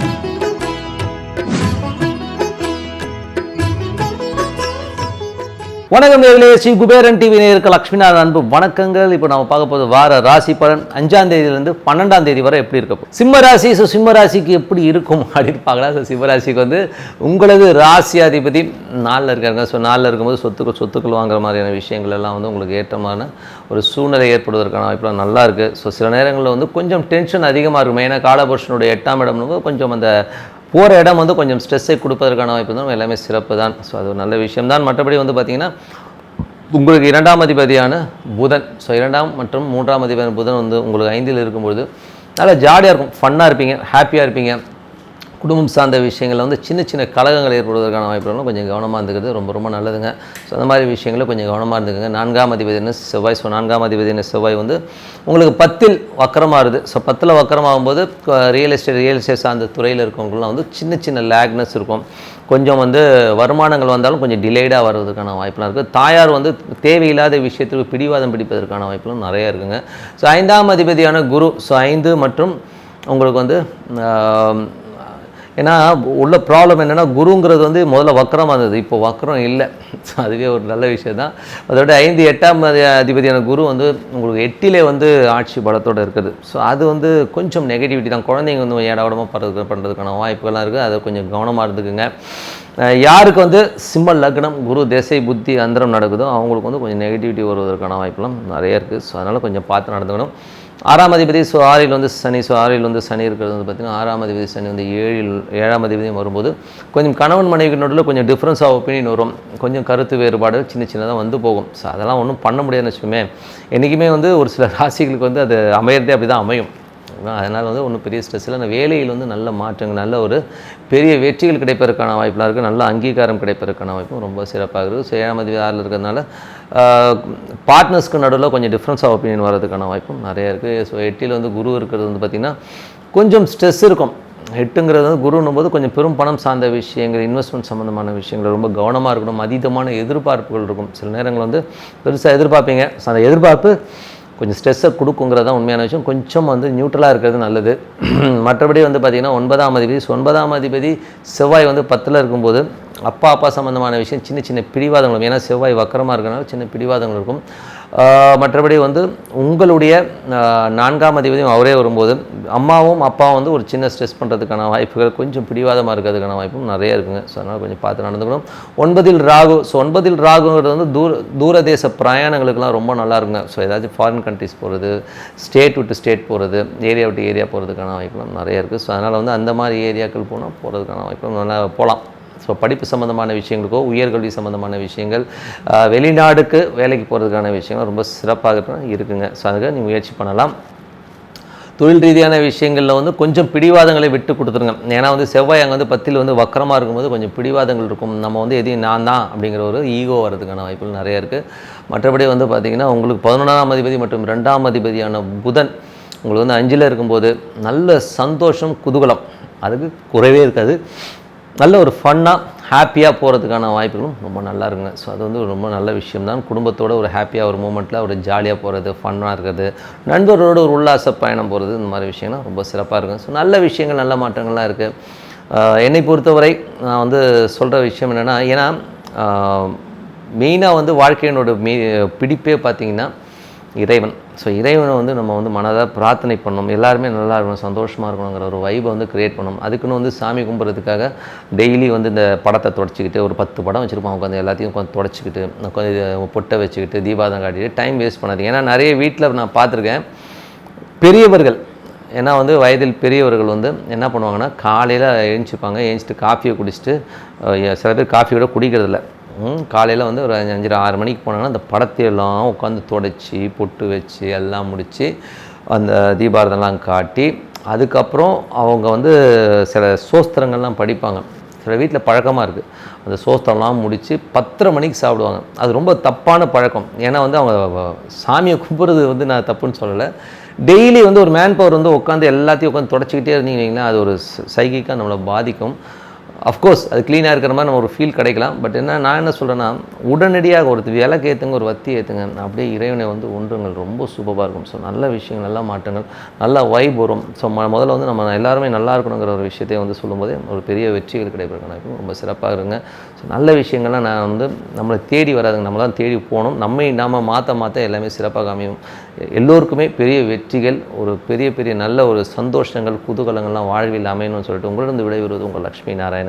Thank you. வணக்கம் நேர்களே Sri Kuberan TV நேருக்கு லக்ஷ்மிநாதன் அன்பு வணக்கங்கள். இப்போ நம்ம பார்க்க போது வார ராசி பலன். அஞ்சாம் தேதியிலேருந்து பன்னெண்டாம் தேதி வரை எப்படி இருக்க சிம்ம ராசி ஸோ சிம்ம ராசிக்கு எப்படி இருக்கும் அப்படின்னு பார்க்கலாம். ஸோ சிம்ம ராசிக்கு வந்து உங்களது ராசியாதிபதி நாளில் இருக்காங்க ஸோ நாளில் இருக்கும்போது சொத்துக்கள் சொத்துக்கள் வாங்குற மாதிரியான விஷயங்கள் எல்லாம் வந்து உங்களுக்கு ஏற்றமான ஒரு சூழ்நிலை ஏற்படுவதற்கான வாய்ப்புலாம் நல்லா இருக்குது ஸோ சில நேரங்களில் வந்து கொஞ்சம் டென்ஷன் அதிகமாக இருக்கும். ஏன்னா காலபுருஷனுடைய எட்டாம் இடம்னு கொஞ்சம் அந்த போகிற இடம் வந்து கொஞ்சம் ஸ்ட்ரெஸ்ஸை கொடுப்பதற்கான வாய்ப்பு தான் எல்லாமே சிறப்பு தான் ஸோ அது ஒரு நல்ல விஷயம் தான் மற்றபடி வந்து பார்த்திங்கன்னா உங்களுக்கு இரண்டாம் அதிபதியான புதன். ஸோ இரண்டாம் மற்றும் மூன்றாம் அதிபதியான புதன் வந்து உங்களுக்கு ஐந்தில் இருக்கும்பொழுது நல்லா ஜாலியாக இருக்கும். ஃபன்னாக இருப்பீங்க ஹாப்பியாக இருப்பீங்க. குடும்பம் சார்ந்த விஷயங்களில் வந்து சின்ன சின்ன கழகங்கள் ஏற்படுவதற்கான வாய்ப்புகளும் கொஞ்சம் கவனமாக இருந்துக்கிறது. ரொம்ப ரொம்ப நல்லதுங்க. ஸோ அந்த மாதிரி விஷயங்களில் கொஞ்சம் கவனமாக இருந்துக்குங்க. நான்காம் அதிபதினு செவ்வாய். ஸோ நான்காம் அதிபதினு செவ்வாய் வந்து உங்களுக்கு பத்தில் வக்கரமாகுது ஸோ பத்தில் வக்கரமாகும்போது ரியல் எஸ்டேட் ரியல் எஸ்டேட் சார்ந்த துறையில் இருக்கவங்களாம் வந்து சின்ன சின்ன லேக்னஸ் இருக்கும். கொஞ்சம் வந்து வருமானங்கள் வந்தாலும் கொஞ்சம் டிலேடாக வர்றதுக்கான வாய்ப்புலாம் இருக்குது தாயார் வந்து தேவையில்லாத விஷயத்துக்கு பிடிவாதம் பிடிப்பதற்கான வாய்ப்புலாம் நிறைய இருக்குங்க. ஸோ ஐந்தாம் அதிபதியான குரு. ஸோ ஐந்து மற்றும் உங்களுக்கு வந்து ஏன்னா உள்ள ப்ராப்ளம் என்னென்னா குருங்கிறது வந்து முதல்ல வக்கரமாக இருந்தது. இப்போ வக்கரம் இல்லை. அதுவே ஒரு நல்ல விஷயம் தான் அதோட ஐந்து எட்டாம் அதிபதியான குரு வந்து உங்களுக்கு எட்டிலே வந்து ஆட்சி பலத்தோடு இருக்குது. ஸோ அது வந்து கொஞ்சம் நெகட்டிவிட்டி தான். குழந்தைங்க வந்து ஏடாவிடமாக படுறது பண்ணுறதுக்கான வாய்ப்புகள்லாம் இருக்குது அதை கொஞ்சம் கவனமாக இருந்துக்குங்க. யாருக்கு வந்து சிம்ம லக்னம் குரு திசை புத்தி அந்தரம் நடக்குதோ அவங்களுக்கு வந்து கொஞ்சம் நெகட்டிவிட்டி வருவதற்கான வாய்ப்புலாம் நிறைய இருக்குது ஸோ அதனால் கொஞ்சம் பார்த்து நடந்துக்கணும். ஆறாம் அதிபதி ஸோ ஆறில் வந்து சனி ஸோ ஆறில் வந்து சனி இருக்கிறது வந்து பார்த்திங்கன்னா ஆறாம் அதிபதி சனி வந்து ஏழில் ஏழாம் அதிபதியும் வரும்போது கொஞ்சம் கணவன் மனைவி நடுவில் கொஞ்சம் டிஃப்ரென்ஸ் ஆஃப் ஒப்பீனியன் வரும். கொஞ்சம் கருத்து வேறுபாடு சின்ன சின்னதாக வந்து போகும். ஸோ அதெல்லாம் ஒன்றும் பண்ண முடியாதுன்னு வச்சுக்கோமே. என்றைக்குமே வந்து ஒரு சில ராசிகளுக்கு வந்து அது அமையிறதே அப்படி தான் அமையும். அதனால் வந்து ஒன்றும் பெரிய ஸ்ட்ரெஸ் இல்லை. வேலையில் வந்து நல்ல மாற்றங்கள் நல்ல ஒரு பெரிய வெற்றிகள் கிடைப்பதற்கான வாய்ப்பெலாம் இருக்குது நல்ல அங்கீகாரம் கிடைப்பதற்கான வாய்ப்பும் ரொம்ப சிறப்பாக இருக்குது. ஸோ ஏழாம் அதிபதி ஆறில் இருக்கிறதுனால பார்ட்னர்ஸ்க்கு நடுவில் கொஞ்சம் டிஃப்ரென்ஸ் ஆஃப் ஒப்பீனியன் வர்றதுக்கான வாய்ப்பும் நிறைய இருக்குது ஸோ எட்டியில் வந்து குரு இருக்கிறது வந்து பார்த்திங்கன்னா கொஞ்சம் ஸ்ட்ரெஸ் இருக்கும். எட்டுங்கிறது வந்து குருன்னும் போது கொஞ்சம் பெரும் பணம் சார்ந்த விஷயங்கள் இன்வெஸ்ட்மெண்ட் சம்மந்தமான விஷயங்கள் ரொம்ப கவனமாக இருக்கணும். அதீதமான எதிர்பார்ப்புகள் இருக்கும். சில நேரங்கள் வந்து பெருசாக எதிர்பார்ப்பீங்க. ஸோ அந்த எதிர்பார்ப்பு கொஞ்சம் ஸ்ட்ரெஸ்ஸை கொடுக்குங்கிறது தான் உண்மையான விஷயம். கொஞ்சம் வந்து நியூட்ரலாக இருக்கிறது நல்லது. மற்றபடி வந்து பார்த்திங்கன்னா ஒன்பதாம் அதிபதி ஒன்பதாம் அதிபதி செவ்வாய் வந்து பத்தில் இருக்கும்போது அப்பா அப்பா சம்மந்தமான விஷயம் சின்ன சின்ன பிடிவாதங்களும் ஏன்னா செவ்வாய் வக்கரமாக இருக்கிறனால சின்ன பிடிவாதங்கள் இருக்கும். மற்றபடி வந்து உங்களுடைய நான்காம் அதிபதியும் அவரே வரும்போது அம்மாவும் அப்பாவும் வந்து ஒரு சின்ன ஸ்ட்ரெஸ் பண்ணுறதுக்கான வாய்ப்புகள் கொஞ்சம் பிடிவாதமாக இருக்கிறதுக்கான வாய்ப்பும் நிறைய இருக்குங்க. ஸோ அதனால் கொஞ்சம் பார்த்து நடந்துக்கணும். ஒன்பதில் ராகு. ஸோ ஒன்பதில் ராகுங்கிறது வந்து தூர தூரதேச பிரயாணங்களுக்கெல்லாம் ரொம்ப நல்லா இருக்குங்க. ஸோ ஏதாச்சும் ஃபாரின் கண்ட்ரிஸ் போகிறது ஸ்டேட் விட்டு ஸ்டேட் போகிறது ஏரியா விட்டு ஏரியா போகிறதுக்கான வாய்ப்புலாம் நிறைய இருக்குது ஸோ அதனால் வந்து அந்த மாதிரி ஏரியாக்கள் போனால் போகிறதுக்கான வாய்ப்பும் நல்லா போகலாம் ஸோ படிப்பு சம்மந்தமான விஷயங்களுக்கோ உயர்கல்வி சம்மந்தமான விஷயங்கள் வெளிநாடுக்கு வேலைக்கு போகிறதுக்கான விஷயங்கள் ரொம்ப சிறப்பாக இருக்குங்க. ஸோ அதுக்கு நீங்கள் முயற்சி பண்ணலாம். தொழில் ரீதியான விஷயங்களில் வந்து கொஞ்சம் பிடிவாதங்களை விட்டு கொடுத்துருங்க. ஏன்னா வந்து செவ்வாய் அங்கே வந்து பத்தில் வந்து வக்கரமாக இருக்கும்போது கொஞ்சம் பிடிவாதங்கள் இருக்கும். நம்ம வந்து எதையும் நான் தான் அப்படிங்கிற ஒரு ஈகோ வரதுக்கான வாய்ப்புகள் நிறைய இருக்குது மற்றபடி வந்து பார்த்திங்கன்னா உங்களுக்கு பதினொன்றாம் அதிபதி மற்றும் ரெண்டாம் அதிபதியான புதன் உங்களுக்கு வந்து அஞ்சில் இருக்கும்போது நல்ல சந்தோஷம் குதூகலம். அதுக்கு குறைவே இருக்காது. நல்ல ஒரு ஃபன்னாக ஹாப்பியாக போகிறதுக்கான வாய்ப்புகளும் ரொம்ப நல்லா இருக்குங்க. ஸோ அது வந்து ரொம்ப நல்ல விஷயம் தான் குடும்பத்தோட ஒரு ஹாப்பியாக ஒரு மூமெண்ட்டில் ஒரு ஜாலியாக போகிறது ஃபன்னாக இருக்கிறது நண்பர்களோட ஒரு உல்லாச பயணம் போகிறது இந்த மாதிரி விஷயங்கள்லாம் ரொம்ப சிறப்பாக இருக்கும் ஸோ நல்ல விஷயங்கள் நல்ல மாற்றங்கள்லாம் இருக்குது என்னை பொறுத்தவரை நான் வந்து சொல்கிற விஷயம் என்னென்னா ஏன்னா மெயினாக வந்து வாழ்க்கையினோட மீ பிடிப்பே பார்த்திங்கன்னா இறைவன். ஸோ இறைவனை வந்து நம்ம வந்து மனதாக பிரார்த்தனை பண்ணணும். எல்லாருமே நல்லா இருக்கணும் சந்தோஷமாக இருக்கணுங்கிற ஒரு வைபை வந்து க்ரியேட் பண்ணணும். அதுக்குன்னு வந்து சாமி கும்பிட்றதுக்காக டெய்லி வந்து இந்த படத்தை தொடச்சிக்கிட்டு ஒரு பத்து படம் வச்சுருப்போம் உட்காந்து எல்லாத்தையும் உட்காந்து தொடச்சிக்கிட்டு உட்காந்து பொட்டை வச்சுக்கிட்டு தீபாதம் காட்டிட்டு டைம் வேஸ்ட் பண்ணாதீங்க. ஏன்னா நிறைய வீட்டில் நான் பார்த்துருக்கேன் பெரியவர்கள் ஏன்னா வந்து வயதில் பெரியவர்கள் வந்து என்ன பண்ணுவாங்கன்னா காலையில் எழுந்திருப்பாங்க எழுந்திரிச்சிட்டு காஃபியை குடிச்சிட்டு சில பேர் காஃபியோட குடிக்கிறதில்ல. காலையில் வந்து ஒரு அஞ்சு அஞ்சரை ஆறு மணிக்கு போனாங்கன்னா அந்த படத்தையெல்லாம் உட்காந்து தொடச்சி பொட்டு வச்சு எல்லாம் முடித்து அந்த தீபாரதெல்லாம் காட்டி அதுக்கப்புறம் அவங்க வந்து சில சோஸ்திரங்கள்லாம் படிப்பாங்க. சில வீட்டில் பழக்கமாக இருக்குது அந்த சோஸ்திரம்லாம் முடித்து பத்தரை மணிக்கு சாப்பிடுவாங்க. அது ரொம்ப தப்பான பழக்கம். ஏன்னா வந்து அவங்க சாமியை கும்பிட்றது வந்து நான் தப்புன்னு சொல்லலை. டெய்லி வந்து ஒரு மேன் பவர் வந்து உட்காந்து எல்லாத்தையும் உட்காந்து தொடச்சிக்கிட்டே இருந்தீங்கன்னா அது ஒரு சைகிக்காக நம்மளை பாதிக்கும். அஃப்கோர்ஸ் அது க்ளீனாக இருக்கிற மாதிரி நம்ம ஒரு ஃபீல் கிடைக்கலாம். பட் என்ன நான் என்ன சொல்கிறேன்னா உடனடியாக ஒரு விளக்கு ஏற்றுங்க ஒரு வத்தி ஏற்றுங்க அப்படியே இறைவனை வந்து ஒன்றுங்கள் ரொம்ப சூப்பராக இருக்கும். ஸோ நல்ல விஷயங்கள் நல்ல மாற்றங்கள் நல்லா வைப் வரும். ஸோ முதல்ல வந்து நம்ம எல்லாருமே நல்லா இருக்கணுங்கிற ஒரு விஷயத்தை வந்து சொல்லும்போதே ஒரு பெரிய வெற்றிகள் கிடைப்பதற்கான ரொம்ப சிறப்பாக இருங்க. ஸோ நல்ல விஷயங்கள்லாம் நான் வந்து நம்மளை தேடி வராதுங்க. நம்ம தான் தேடி போகணும். நம்மை நாம் மாற்ற மாற்ற எல்லாமே சிறப்பாக அமையும். எல்லோருக்குமே பெரிய வெற்றிகள் ஒரு பெரிய பெரிய நல்ல ஒரு சந்தோஷங்கள் குதூகலங்கள்லாம் வாழ்வில் அமையணும்னு சொல்லிட்டு உங்களிடம் விடைபெறுவது உங்கள் லக்ஷ்மி நாராயணன்.